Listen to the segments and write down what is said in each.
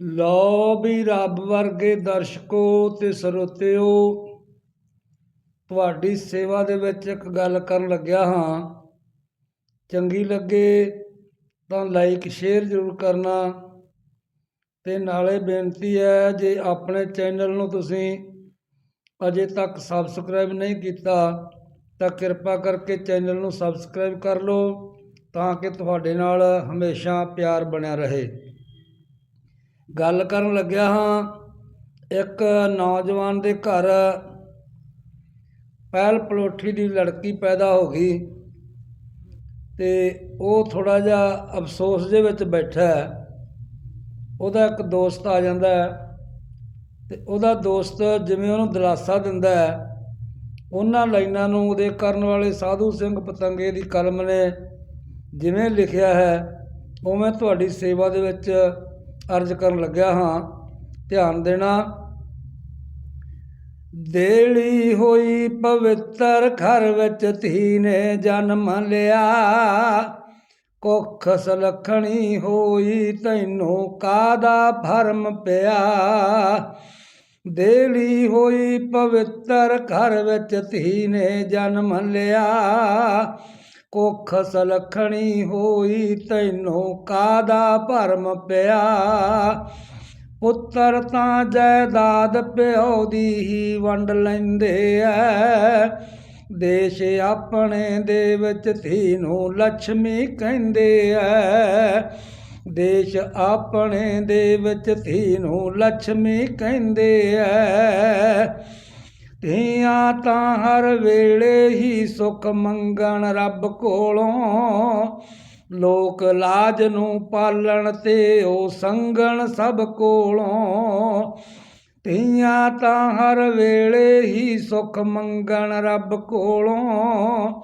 ਲਓ ਵੀ ਰੱਬ ਵਰਗੇ ਦਰਸ਼ਕੋ ਤੇ ਸਰੋਤਿਓ, ਤੁਹਾਡੀ ਸੇਵਾ ਦੇ ਵਿੱਚ ਇੱਕ ਗੱਲ ਕਰਨ ਲੱਗਿਆ ਹਾਂ। ਚੰਗੀ ਲੱਗੇ ਤਾਂ ਲਾਈਕ ਸ਼ੇਅਰ ਜ਼ਰੂਰ ਕਰਨਾ। ਤੇ ਨਾਲੇ ਬੇਨਤੀ ਹੈ, ਜੇ ਆਪਣੇ ਚੈਨਲ ਨੂੰ ਤੁਸੀਂ ਅਜੇ ਤੱਕ ਸਬਸਕ੍ਰਾਈਬ ਨਹੀਂ ਕੀਤਾ, ਤਾਂ ਕਿਰਪਾ ਕਰਕੇ ਚੈਨਲ ਨੂੰ ਸਬਸਕ੍ਰਾਈਬ ਕਰ ਲਓ, ਤਾਂ ਕਿ ਤੁਹਾਡੇ ਨਾਲ ਹਮੇਸ਼ਾ ਪਿਆਰ ਬਣਿਆ ਰਹੇ। ਗੱਲ ਕਰਨ ਲੱਗਿਆ ਹਾਂ, ਇੱਕ ਨੌਜਵਾਨ ਦੇ ਘਰ ਪਹਿਲ ਪਲੋਠੀ ਦੀ ਲੜਕੀ ਪੈਦਾ ਹੋ ਗਈ ਤੇ ਉਹ ਥੋੜਾ ਜਿਹਾ ਅਫਸੋਸ ਦੇ ਵਿੱਚ ਬੈਠਾ ਹੈ। ਉਹਦਾ ਇੱਕ ਦੋਸਤ ਆ ਜਾਂਦਾ ਹੈ ਤੇ ਉਹਦਾ ਦੋਸਤ ਜਿਵੇਂ ਉਹਨੂੰ ਦਿਲਾਸਾ ਦਿੰਦਾ ਹੈ, ਉਹਨਾਂ ਲਾਈਨਾਂ ਨੂੰ ਉਹਦੇ ਕਰਨ ਵਾਲੇ ਸਾਧੂ ਸਿੰਘ ਪਤੰਗੇ ਦੀ ਕਲਮ ਨੇ ਜਿਵੇਂ ਲਿਖਿਆ ਹੈ, ਉਵੇਂ ਤੁਹਾਡੀ ਸੇਵਾ ਦੇ ਵਿੱਚ ਅਰਜ਼ ਕਰਨ ਲੱਗਿਆ ਹਾਂ, ਧਿਆਨ ਦੇਣਾ। ਦੇਲੀ ਹੋਈ ਪਵਿੱਤਰ ਘਰ ਵਿੱਚ ਧੀ ਨੇ ਜਨਮ ਲਿਆ। ਕੁੱਖ ਸਲਖਣੀ ਹੋਈ ਤੈਨੂੰ ਕਾਦਾ ਭਰਮ ਪਿਆ। ਦੇਲੀ ਹੋਈ ਪਵਿੱਤਰ ਘਰ ਵਿੱਚ ਧੀ ਨੇ ਜਨਮ ਲਿਆ। ਕੋਖ ਸਲਖਣੀ ਹੋਈ ਤੈਨੋ ਕਾਦਾ ਭਰਮ ਪਿਆ? ਪੁੱਤਰ ਤਾਂ ਜਾਇਦਾਦ ਪਿਓ ਦੀ ਹੀ ਵੰਡ ਲੈਂਦੇ ਐ। ਦੇਸ਼ ਆਪਣੇ ਦੇ ਵਿੱਚ ਧੀ ਨੂੰ ਲక్ష్ਮੀ ਕਹਿੰਦੇ ਐ। ਦੇਸ਼ ਆਪਣੇ ਦੇ ਵਿੱਚ ਧੀ ਨੂੰ ਲక్ష్ਮੀ ਕਹਿੰਦੇ ਐ। ਧੀਆਂ ਤਾਂ ਹਰ ਵੇਲੇ ਹੀ ਸੁਖ ਮੰਗਣ ਰੱਬ ਕੋਲੋਂ। ਲੋਕ ਲਾਜ ਨੂੰ ਪਾਲਣ ਤੇ ਉਹ ਸੰਗਣ ਸਭ ਕੋਲੋਂ। ਧੀਆਂ ਤਾਂ ਹਰ ਵੇਲੇ ਹੀ ਸੁਖ ਮੰਗਣ ਰੱਬ ਕੋਲੋਂ।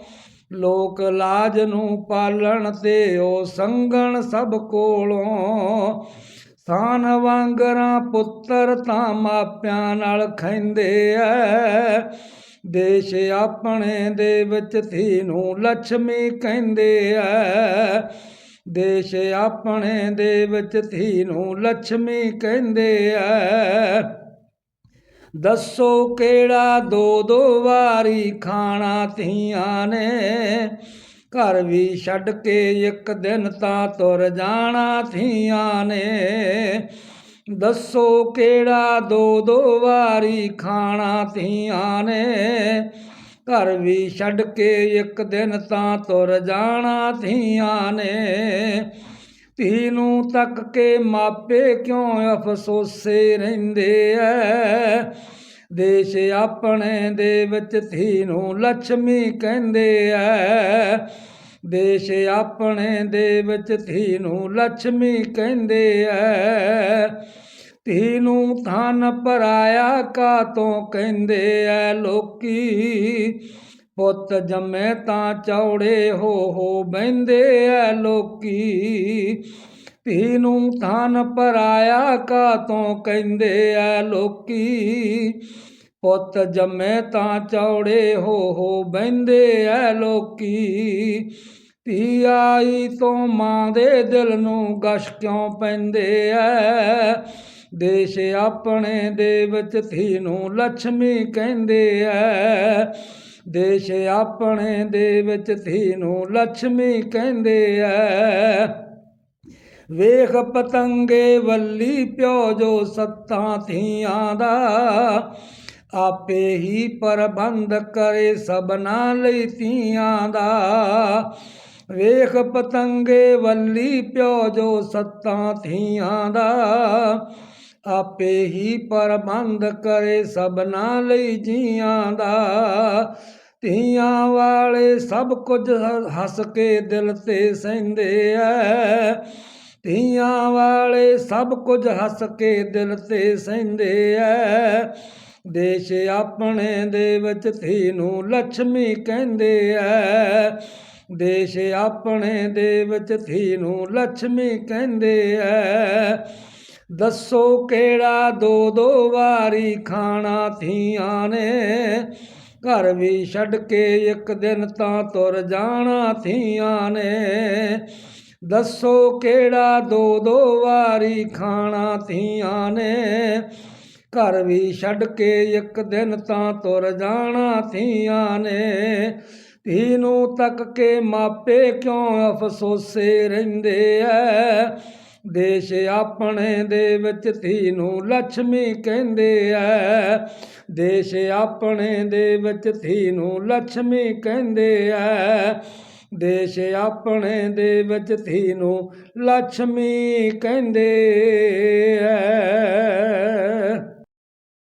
ਲੋਕ ਲਾਜ ਨੂੰ ਪਾਲਣ ਤੇ ਉਹ ਸੰਗਣ ਸਭ ਕੋਲੋਂ। ਤਾਨ ਵਾਂਗਰਾ ਪੁੱਤਰ ਤਾਂ ਮਾਪਿਆਂ ਨਾਲ ਖੈਂਦੇ ਐ। ਦੇਸ਼ ਆਪਣੇ ਦੇ ਵਿੱਚ ਥੀ ਨੂੰ ਲక్ష్ਮੀ ਕਹਿੰਦੇ ਐ। ਦੇਸ਼ ਆਪਣੇ ਦੇ ਵਿੱਚ ਥੀ ਨੂੰ ਲక్ష్ਮੀ ਕਹਿੰਦੇ ਐ। ਦੱਸੋ ਕਿਹੜਾ ਦੋ ਦੋ ਵਾਰੀ ਖਾਣਾ ਧੀਆਂ ਨੇ? ਘਰ ਵੀ ਛੱਡ ਕੇ ਇੱਕ ਦਿਨ ਤਾਂ ਤੁਰ ਜਾਣਾ ਥੀਆਂ ਨੇ। ਦੱਸੋ ਕਿਹੜਾ ਦੋ ਦੋ ਵਾਰੀ ਖਾਣਾ ਥੀਆਂ ਨੇ। ਘਰ ਵੀ ਛੱਡ ਕੇ ਇੱਕ ਦਿਨ ਤਾਂ ਤੁਰ ਜਾਣਾ ਥੀਆਂ ਨੇ। ਧੀ ਨੂੰ ਤੱਕ ਕੇ ਮਾਪੇ ਕਿਉਂ ਅਫਸੋਸੇ ਰਹਿੰਦੇ ਐ? ਦੇਸ਼ ਆਪਣੇ ਦੇ ਵਿੱਚ ਧੀ ਨੂੰ ਲక్ష్ਮੀ ਕਹਿੰਦੇ ਐ। ਦੇਸ਼ ਆਪਣੇ ਦੇ ਵਿੱਚ ਧੀ ਨੂੰ ਲక్ష్ਮੀ ਕਹਿੰਦੇ ਐ। ਧੀ ਨੂੰ ਥਾਨ ਪਰਾਇਆ ਕਾ ਤੋਂ ਕਹਿੰਦੇ ਐ ਲੋਕੀ? ਪੁੱਤ ਜੰਮੇ ਤਾਂ ਚੌੜੇ ਹੋ ਹੋ ਬੈੰਦੇ ਐ ਲੋਕੀ। ਧੀ ਨੂੰ ਥਾਨ ਪਰਾਇਆ ਕਾ ਤੋਂ ਕਹਿੰਦੇ ਐ ਲੋਕੀ? ਪੁੱਤ ਜੰਮੇ ਤਾਂ ਚੌੜੇ ਹੋ ਹੋ ਬੈੰਦੇ ਐ ਲੋਕੀ। ਧੀ ਆਈ ਤੋਂ ਮਾਂ ਦੇ ਦਿਲ ਨੂੰ ਗਸ਼ ਕਿਉਂ ਪੈਂਦੇ ਐ? ਦੇਸ਼ ਆਪਣੇ ਦੇ ਵਿੱਚ ਧੀ ਨੂੰ ਲక్ష్ਮੀ ਕਹਿੰਦੇ ਐ। ਦੇਸ਼ ਆਪਣੇ ਦੇ ਵਿੱਚ ਧੀ ਨੂੰ ਲక్ష్ਮੀ ਕਹਿੰਦੇ ਐ। ਵੇਖ ਪਤੰਗੇ ਵੱਲੀ ਪਿਓ ਜੋ ਸੱਤਾਂ ਥੀਆਂ ਦਾ, ਆਪੇ ਹੀ ਪ੍ਰਬੰਧ ਕਰੇ ਸਭਨਾ ਲਈ ਧੀਆਂ ਦਾ। ਵੇਖ ਪਤੰਗੇ ਵੱਲੀ ਪਿਓ ਜੋ ਸੱਤਾਂ ਥੀਆਂ ਦਾ, ਆਪੇ ਹੀ ਪ੍ਰਬੰਧ ਕਰੇ ਸਭਨਾ ਲਈ ਜੀਆਂ ਦਾ। ਧੀਆਂ ਵਾਲੇ ਸਭ ਕੁਝ ਹੱਸ ਕੇ ਦਿਲ ਤੇ ਸਹਿੰਦੇ ਐ। ਧੀਆਂ ਵਾਲੇ ਸਭ ਕੁਝ ਹੱਸ ਕੇ ਦਿਲ ਤੇ ਸਹਿੰਦੇ ਐ। ਦੇਸ਼ ਆਪਣੇ ਦੇ ਵਿੱਚ ਧੀ ਨੂੰ ਲక్ష్ਮੀ ਕਹਿੰਦੇ ਐ। ਦੇਸ਼ ਆਪਣੇ ਦੇ ਵਿੱਚ ਧੀ ਨੂੰ ਲక్ష్ਮੀ ਕਹਿੰਦੇ ਐ। ਦੱਸੋ ਕਿਹੜਾ ਦੋ ਦੋ ਵਾਰੀ ਖਾਣਾ ਧੀਆਂ ਨੇ। ਘਰ ਵੀ ਛੱਡ ਕੇ ਇੱਕ ਦਿਨ ਤਾਂ ਤੁਰ ਜਾਣਾ ਧੀਆਂ ਨੇ। ਦੱਸੋ ਕਿਹੜਾ ਦੋ ਦੋ ਵਾਰੀ ਖਾਣਾ ਧੀਆਂ ਨੇ? ਘਰ ਵੀ ਛੱਡ ਕੇ ਇੱਕ ਦਿਨ ਤਾਂ ਤੁਰ ਜਾਣਾ ਧੀਆਂ ਨੇ। ਧੀ ਨੂੰ ਤੱਕ ਕੇ ਮਾਪੇ ਕਿਉਂ ਅਫਸੋਸੇ ਰਹਿੰਦੇ ਐ? ਦੇਸ਼ ਆਪਣੇ ਦੇ ਵਿੱਚ ਧੀ ਨੂੰ ਲక్ష్ਮੀ ਕਹਿੰਦੇ ਐ। ਦੇਸ਼ ਆਪਣੇ ਦੇ ਵਿੱਚ ਧੀ ਨੂੰ ਲక్ష్ਮੀ ਕਹਿੰਦੇ ਐ। ਦੇਸ਼ ਆਪਣੇ ਦੇ ਵਿੱਚ ਧੀ ਨੂੰ ਲక్ష్ਮੀ ਕਹਿੰਦੇ ਐ।